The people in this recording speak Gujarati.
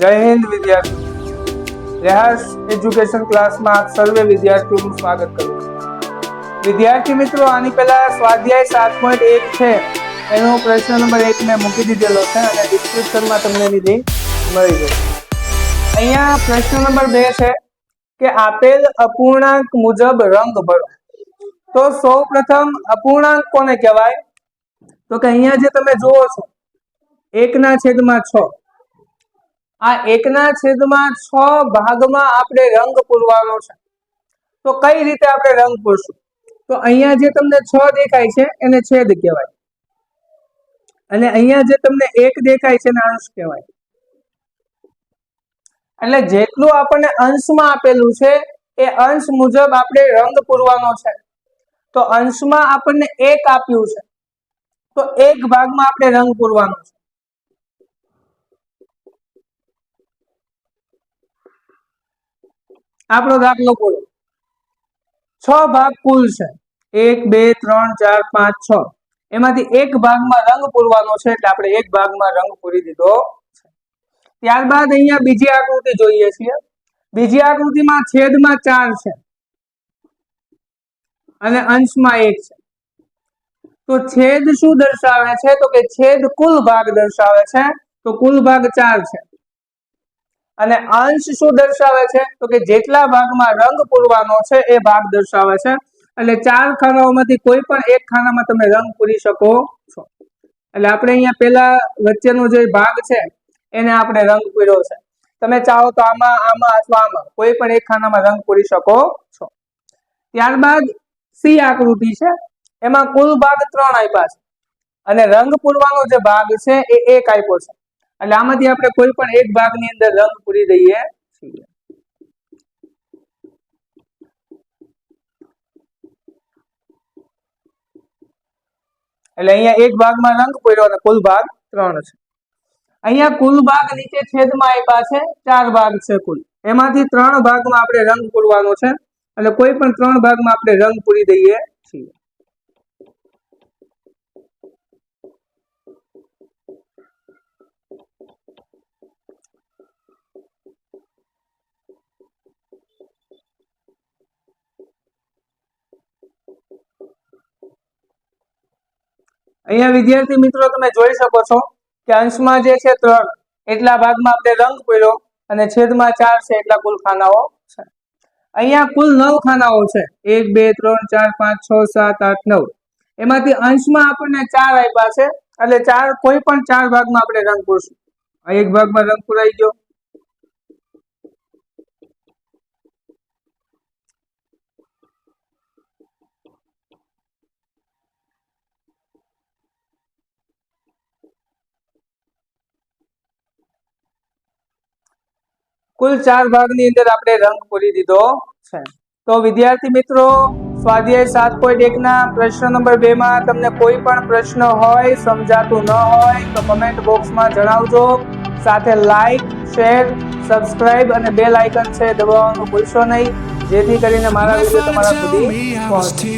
જય હિન્દ વિદ્યાર્થી રેહાસ એજ્યુકેશન ક્લાસમાં આપ સર્વે વિદ્યાર્થીઓનું સ્વાગત કરું છું. વિદ્યાર્થી મિત્રો, આની પહેલા સ્વાધ્યાય સાત પોઈન્ટ એક છે. એનો પ્રશ્ન નંબર એક મેં મૂકી દીધેલો છે અને ડિસ્ક્રિપ્શનમાં તમને એની લિંક મળી જશે. અહીંયા પ્રશ્ન નંબર બે છે કે આપેલ અપૂર્ણાંક મુજબ રંગ ભરો. તો સૌ પ્રથમ અપૂર્ણાંક કોને કહેવાય? તો કે અહીંયા જે તમે જુઓ છો, એકના છેદમાં છ. આ એકના છેદમાં છ ભાગમાં આપણે રંગ પૂરવાનો છે. તો કઈ રીતે આપણે રંગ પૂરશું? તો અહીંયા જે તમને છ દેખાય છે, એને છેદ કહેવાય. અને અહીંયા જે તમને એક દેખાય છે અંશ કહેવાય. એટલે જેટલું આપણને અંશમાં આપેલું છે, એ અંશ મુજબ આપણે રંગ પૂરવાનો છે. તો અંશમાં આપણને એક આપ્યું છે. તો એક ભાગમાં આપણે રંગ પૂરવાનો છે. આપણો દાખલો બોલો. છ ભાગ કુલ છે. એક, બે, ત્રણ, ચાર, પાંચ, છ. એમાંથી એક ભાગમાં રંગ પૂરવાનો છે એટલે આપણે એક ભાગમાં રંગ પૂરી દીધો છે. ત્યારબાદ અહીંયા બીજી આકૃતિ જોઈએ છીએ. બીજી આકૃતિમાં છેદમાં ચાર છે. અને અંશમાં એક છે. તો છેદ શું દર્શાવે છે? તો કે છેદ કુલ ભાગ દર્શાવે છે. તો કુલ ભાગ ચાર છે. અને અંશ શું દર્શાવે છે? તો કે જેટલા ભાગમાં રંગ પૂરવાનો છે, એ ભાગ દર્શાવે છે. એટલે ચાર ખાનાઓમાંથી કોઈ પણ એક ખાનામાં તમે રંગ પૂરી શકો છો. એટલે આપણે અહીંયા પેલા વચ્ચેનો જે ભાગ છે, એને આપણે રંગ પૂર્યો છે. તમે ચાહો તો આમાં આમાં અથવા આમાં કોઈ પણ એક ખાનામાં રંગ પૂરી શકો છો. ત્યારબાદ સી આકૃતિ છે. એમાં કુલ ભાગ ત્રણ આપ્યા છે. અને રંગ પૂરવાનો જે ભાગ છે, એ એક આપ્યો છે. એટલે આમાંથી આપણે કોઈ પણ એક ભાગની અંદર રંગ પૂરી દઈએ. છીએ એટલે અહીંયા એક ભાગમાં રંગ પૂર્યો અને કુલ ભાગ ત્રણ છે. અહીંયા કુલ ભાગ નીચે છેદમાં આપ્યા છે, ચાર ભાગ છે કુલ. એમાંથી ત્રણ ભાગમાં આપણે રંગ પૂરવાનો છે. એટલે કોઈ પણ ત્રણ ભાગમાં આપણે રંગ પૂરી દઈએ છીએ. અહીંયા વિદ્યાર્થી મિત્રો તમે જોઈ શકો છો કે અંશમાં જે છે ત્રણ, એટલા ભાગમાં આપણે રંગ પડ્યો અને છેદમાં ચાર છે એટલા કુલ ખાનાઓ છે. અહીંયા કુલ નવ ખાનાઓ છે. એક, બે, ત્રણ, ચાર, પાંચ, છ, સાત, આઠ, નવ. એમાંથી અંશમાં આપણને ચાર આપ્યા છે. એટલે ચાર, કોઈ પણ ચાર ભાગમાં આપણે રંગ પૂરશું. એક ભાગમાં રંગ પૂરાઈ ગયો. કુલ ચાર ભાગની અંદર આપણે રંગ પૂરી દીધો. છે. તો વિદ્યાર્થી મિત્રો સ્વાધ્યાય સાત પોઈન્ટ એક ના પ્રશ્ન નંબર બે માં તમને કોઈ પણ પ્રશ્ન હોય સમજાતું ન હોય તો કમેન્ટ બોક્સમાં જણાવજો. સાથે લાઈક શેર સબસ્ક્રાઇબ અને બેલ આઇકન છે દબાવવાનું ભૂલશો નહીં. જેથી કરીને મારા વીડિયો તમારા સુધી પહોંચે.